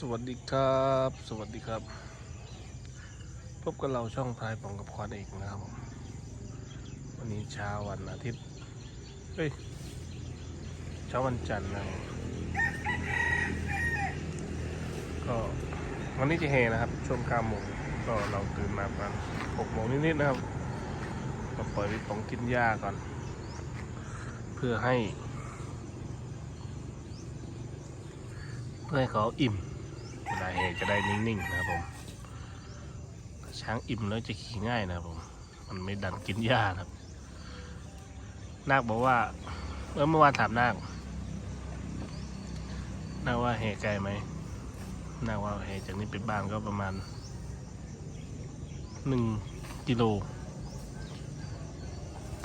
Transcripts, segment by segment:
สวัสดีครับ สวัสดีครับ พบกับเราช่องพายปองกับควานเอกนะครับผมวันนี้เช้าวันอาทิตย์เฮ้ยเช้าวันจันทร์นะครับก็วันนี้จะเฮนะครับช่วง9โมงก็เราตื่นมาประมาณ6โมงนิดๆนะครับมาปล่อยวิปองกินหญ้าก่อน เพื่อให้เพื่อให้เขาอิ่ม เวลาเฮจะได้นิ่งๆนะครับผม ช้างอิ่มแล้วจะขี่ง่ายนะครับผม มันไม่ดันกินหญ้านะครับ นาคบอกว่าเออเมื่อวานถามนาคนาคว่าเฮไกลไหมนาคว่าเฮจากนี้ไปบ้านก็ประมาณหนึ่งกิโล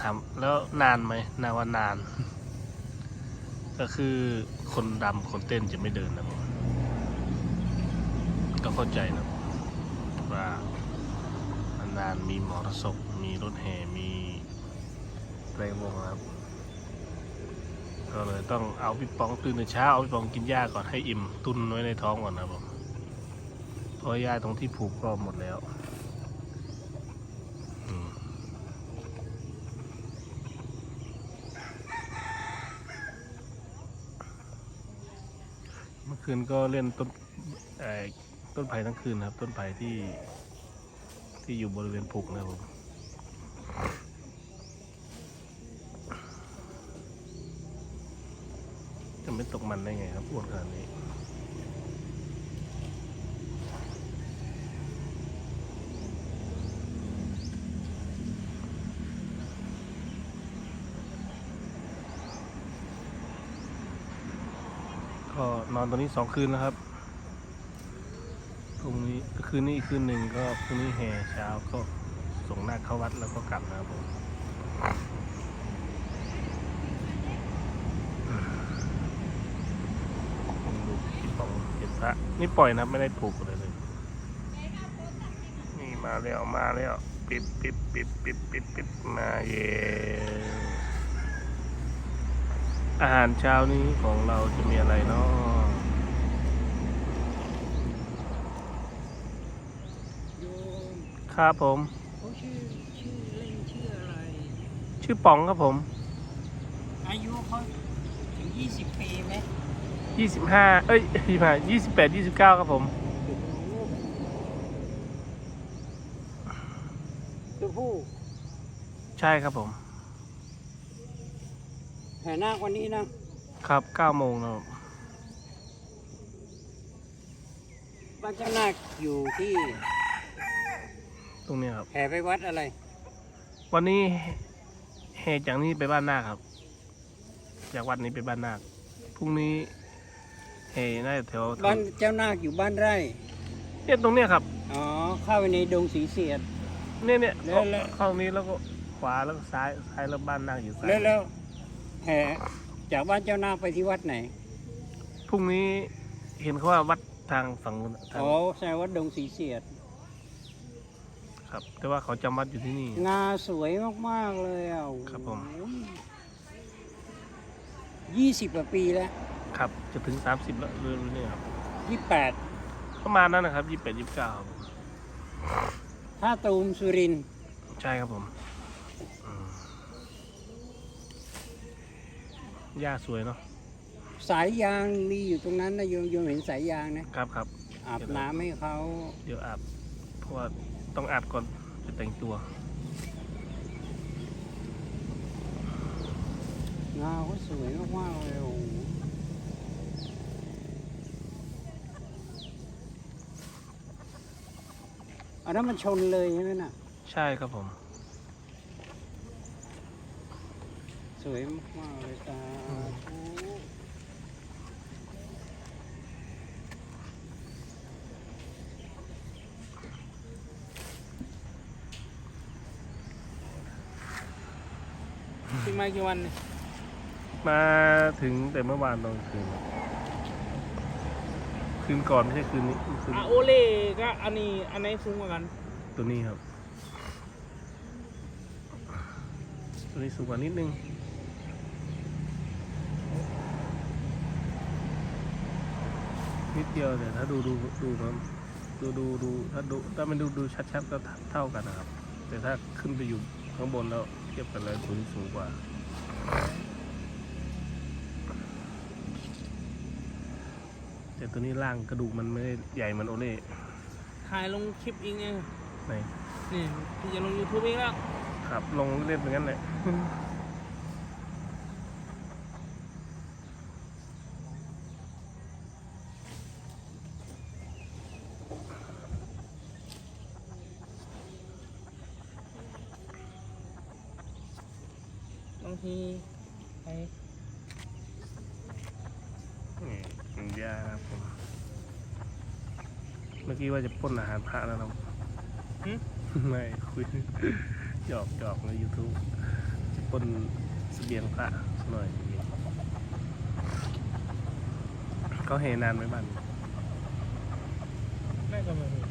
ถามแล้วนานไหมนาว่านาน ก็คือคนดำคนเต้นจะไม่เดินนะผม ก็เข้าใจนะว่านานๆมีหมอร์ศพมีรถแห่มีเพลงวงครับ ก็เลยต้องเอาพี่ปองตื่นแต่เช้า เอาพี่ปองกินหญ้าก่อนให้อิ่มตุนไว้ในท้องก่อนนะครับผมเพราะหญ้าตรงที่ผูกก็หมดแล้วเมื่อคืนก็เล่นต้นเอ่อ ต้นไผ่ทั้งคืนนะครับ ต้นไผ่ที่ที่อยู่บริเวณผูกนะครับผมจะไม่ตกมันได้ไงครับอ้วนขนาดนี้ก็นอนตรงนี้สองคืนแล้วครับ พรุ่งนี้คืนนี้คืนหนึ่งก็พรุ่งนี้แห่เช้าก็ส่งหน้าเข้าวัดแล้วก็กลับนะครับผมดูพี่ปองเห็นพระนี่ปล่อยนะครับไม่ได้ผูกอะไรเลยนี่มาแล้วมาแล้วปิดปิดปิดปิดปิดปิดมาเย่อาหารเช้านี้ของเราจะมีอะไรเนาะ โยม ครับผมเขาชื่อชื่อเล่นชื่ออะไร ชื่อป๋องครับผม อายุเขาถึง20ปีไหมยี่สิบห้าเอ้ยยี่สิบห้ายี่สิบแปดยี่สิบเก้าครับผมตัวผู้ใช่ครับผม แห่นาควันนี้นะครับเก้าโมงนะครับบ้านเจ้านาคอยู่ที่ ตรงเนี้ยครับ แห่ไปวัดอะไร วันนี้แห่จากนี้ไปบ้านนาคครับ จากวัดนี้ไปบ้านนาคพรุ่งนี้แห่น่าจะแถวบ้านเจ้านาคอยู่บ้านไร่ เนี่ยตรงเนี้ยครับ อ๋อ เข้าไปในดงสีเสียด เนี่ยเนี่ยแล้วแล้ว เข้าตรงนี้แล้วก็ขวาแล้วก็ซ้ายซ้ายแล้วบ้านนาคอยู่ซ้ายแล้วแล้วแห่จากบ้านเจ้านาคไปที่วัดไหน พรุ่งนี้เห็นเขาว่าวัดทางฝั่งนู้นทางอ๋อแสดงว่าดงสีเสียด ครับ แต่ว่าเขาจำวัดอยู่ที่นี่ งาสวยมากๆเลยอะครับผม ยี่สิบกว่าปีแล้วครับ จะถึงสามสิบแล้วเรื่อยๆนี่ครับ ยี่แปดประมาณนั้นนะครับยี่สิบแปดยี่สิบเก้าครับผมท่าตูมสุรินทร์ใช่ครับผมอืมหญ้าสวยเนาะ สายยางมีอยู่ตรงนั้นนะโยมโยมเห็นสายยางนะครับครับอาบน้ำให้เขาเดี๋ยวอาบเพราะว่า ต้องอาบก่อนจะแต่งตัวงาเขาสวยมากๆเลยโอ้โหอันนั้นมันชนเลยใช่ไหมน่ะ ใช่ครับผม สวยมากๆเลยตา มากี่วันเนี่ยมาถึงแต่เมื่อวานตอนคืน คืนก่อนไม่ใช่คืนนี้คืนอะโอเล่ก็อันนี้อันไหนสูงกว่ากัน ตัวนี้ครับ ตัวนี้สูงกว่านิดนึง นิดเดียวแต่ถ้าดูดูดูมันดูดูดูถ้าดูถ้ามันดูดูชัดๆก็เท่ากันนะครับ แต่ถ้าขึ้นไปอยู่ข้างบนแล้ว เทียบกันเลยสูงสูงกว่าแต่ตัวนี้ล่างกระดูกมันไม่ได้ใหญ่เหมันโอเล่ถ่ายลงคลิปเองไงไหนนี่พี่จะลง YouTube เองแล้ว ครับ ลงเล่นเป็นงั้นเลยางทีไปนี่มันยากครับผมเมื่อกี้ว่าจะปล้นอาหารพระแล้วนะหึ ไม่คุยหยอกหยอกใน YouTube จะปล้นเสบียงพระสักหน่อยเขาเฮนานไหมบ้านแม่ก็ไม่รู้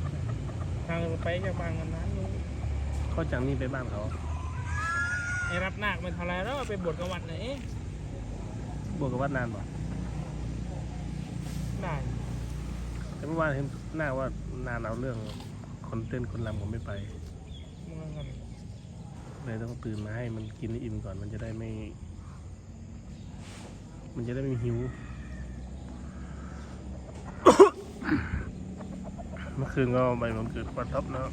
ทางไปจากบางกันนั้นนู้นเขาจากนี่ไปบ้านเขา ไอ้รับนาคเป็นเท่าไรแล้วไปบวชกับวัดไหนบวกกับวัดนานบอกได้แต่เมื่อวานเห็นหน้าว่านานเอาเรื่องคนเต้นคนรำผมไม่ไปเมื่อกันเลยต้องตื่นมาให้มันกินให้อิ่มก่อนมันจะได้ไม่ มันจะได้ไม่หิวเมื่อคืนก็ไปวันเกิดปัดท็อปเนาะ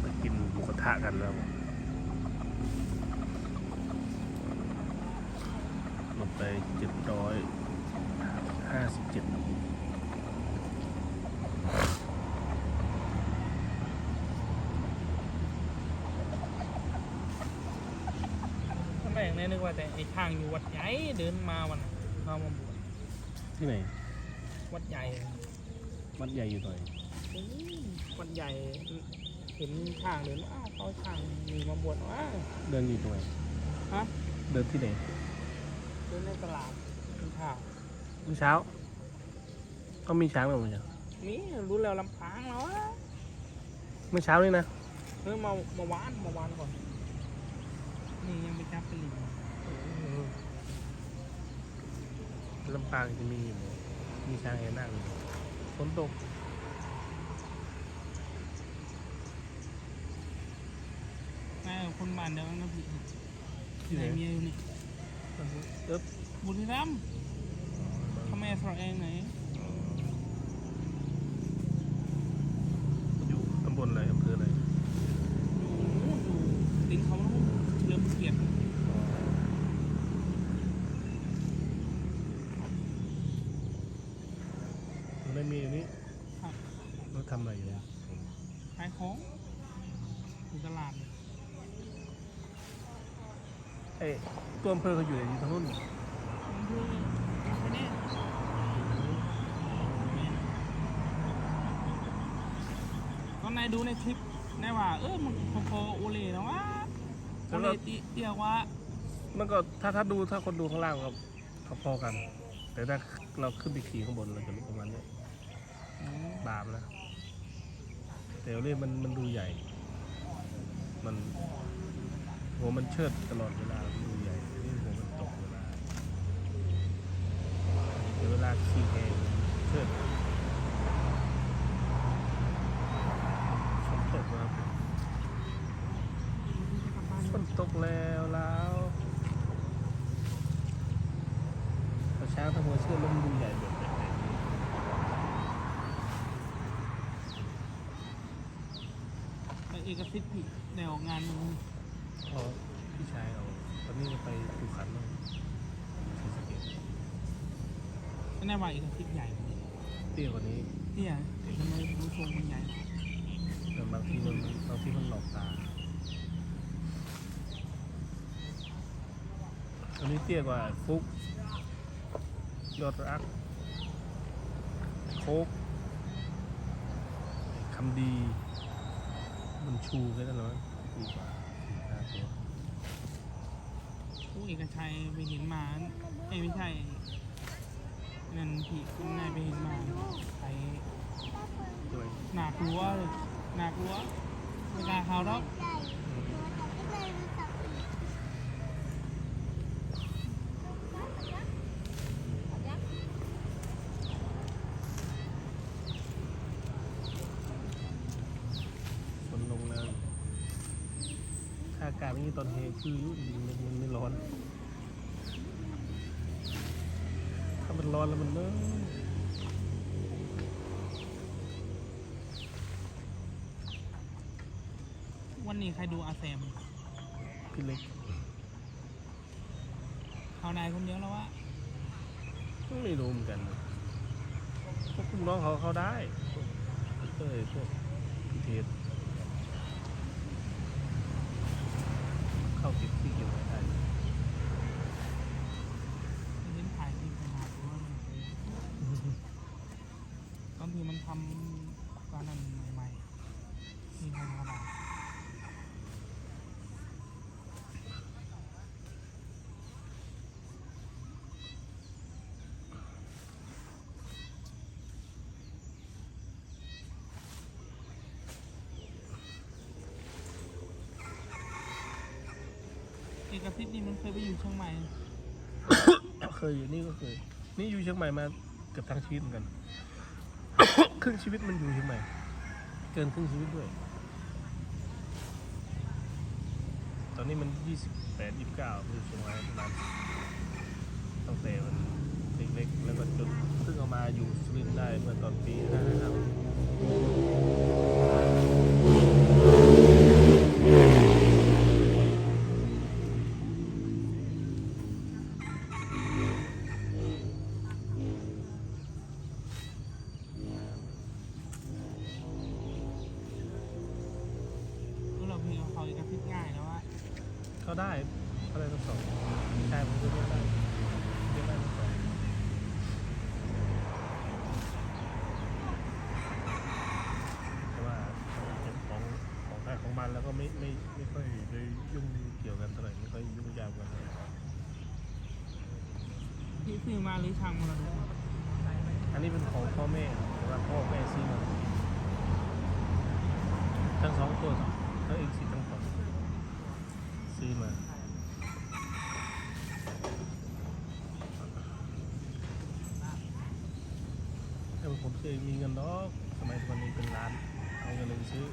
ไปกินหมูกระทะกันแล้วหมดไปเจ็ดร้อยห้า สิบเจ็ดตอนแรกเนี่ยนึกว่าแต่ไอ้ทางอยู่วัดใหญ่เดินมาวันน่ะเข้ามาบวชที่ไหน วัดใหญ่วัดใหญ่อยู่หน่อยอืมวัดใหญ่เห็นทางเดินว่าอ้าวเขาทางมีมาบวชว่าเดินอยู่ตรงไหนฮะเดินที่ไหน เดินในตลาดเป็นทาง เมื่อเช้าต้องมีช้างไหมผมจะนี่รู้แล้วลำพางแล้วอะเมื่อเช้านี่นะเออมามาวานมาวานก่อน นี่ยังไปจับไปหลิงลำปางจะมีอยู่มีช้างให้นั่งอยู่ฝนตกแม่คนบ้านเดียวกันนะพี่ที่ไหนไหนเมียอยู่นี่เอ๊บบุรีรัมย์ ทำไมสระเองไหนอยู่ตำบลอะไรอำเภออะไรอยู่นู่นอยู่ตินเขานู่นเฉลิมเกียรติมันไม่มีอยู่นี่ครับเราทำอะไรอยู่ขายของอยู่ตลาดเนี่ยเอ้ยตัวอำเภอเขาอยู่ไหนอยู่ทางนู้นมันคือไม่แน่ตอนนาย ดูในคลิปนายว่า เออมันพอๆโอเล่นะวะโอเล่ติเตียกว่ามันก็ถ้าถ้าดูถ้าคนดูข้างล่างก็พอๆกัน แต่ถ้าเราขึ้นไปขี่ข้างบนเราจะรู้ประมาณนี้บามนะแต่เรื่องมันมันดูใหญ่ มันหัวมันเชิดตลอดเวลามันดูใหญ่นี่หัวมันตกเวลาเดี๋ยวเวลาขี่แหงเชิดฝนตกแล้วฝนตกแล้วแล้วพอเช้า เอกสิทธิ์พี่ได้ออกงานมึงพอพี่ชายเอาตอนนี้ไปดูขันบ้างศรีสะเกษไม่แน่ว่าเอกสิทธิ์ใหญ่เตี้ยกว่านี้เนี่ยทำไมดูทรงมันใหญ่แต่บางทีมันบางทีมันหลอกตา อันนี้เตี้ยกว่าฟุก ยอดรัก โคกคำดีมันชูแค่นั้นเหรอดีกว่าสี่ห้าตัวผู้เอกชัยไปเห็นมาเอ้ยไม่ใช่นั่นพี่คุณนายไปเห็นมาไปด้วยหนักลัวเลยหนักลัวเวลาเขาแล้ว อาศอย่างนี้ตอนเฮคืออยุ่มันมันไม่ร้อน ถ้ามันร้อนแล้วมันเนอะวันนี้ใครดูอาแซมพี่เล็กเขานายคนเดียวแล้ววะไม่รู้เหมือนกันพวกคุณน้องเขาเขาได้พวกเต้ยพวกพี่เทศ เข้าติดที่เกี่ยวไม่ได้เล่นถ่ายที่ไปหาตัวมันเคยตอมันทำตอนนั้นใหม่ๆมีทางกระดาษ เอกสิทธิ์นี่มันเคยไปอยู่เชียงใหม่ เคยอยู่นี่ก็เคย นี่อยู่เชียงใหม่มาเกือบทั้งชีวิตเหมือนกัน ครึ่งชีวิตมันอยู่เชียงใหม่ เกินครึ่งชีวิตด้วย ตอนนี้มันยี่สิบแปดยี่สิบเก้าอยู่เชียงใหม่ประมาณตั้งแต่มันเล็กๆแล้วก็จนเพิ่งเอามาอยู่สุรินทร์ได้เมื่อตอนปีห้าห้า ไม่ไม่ไม่ค่อยได้ยุ่งเกี่ยวกันเท่าไหร่ไม่ค่อยยุ่งยากกันเท่าไหร่พี่ซื้อมาหรือช่างมรดกอันนี้เป็นของพ่อแม่แต่ว่าพ่อแม่ซื้อมาทั้งสองตัวแล้วอีกสิทั้งสองซื้อมาถ้าผมซื้อมีเงินเนาะสมัยทุกวันนี้เป็นล้าน เอาเงินเลยไปซื้อ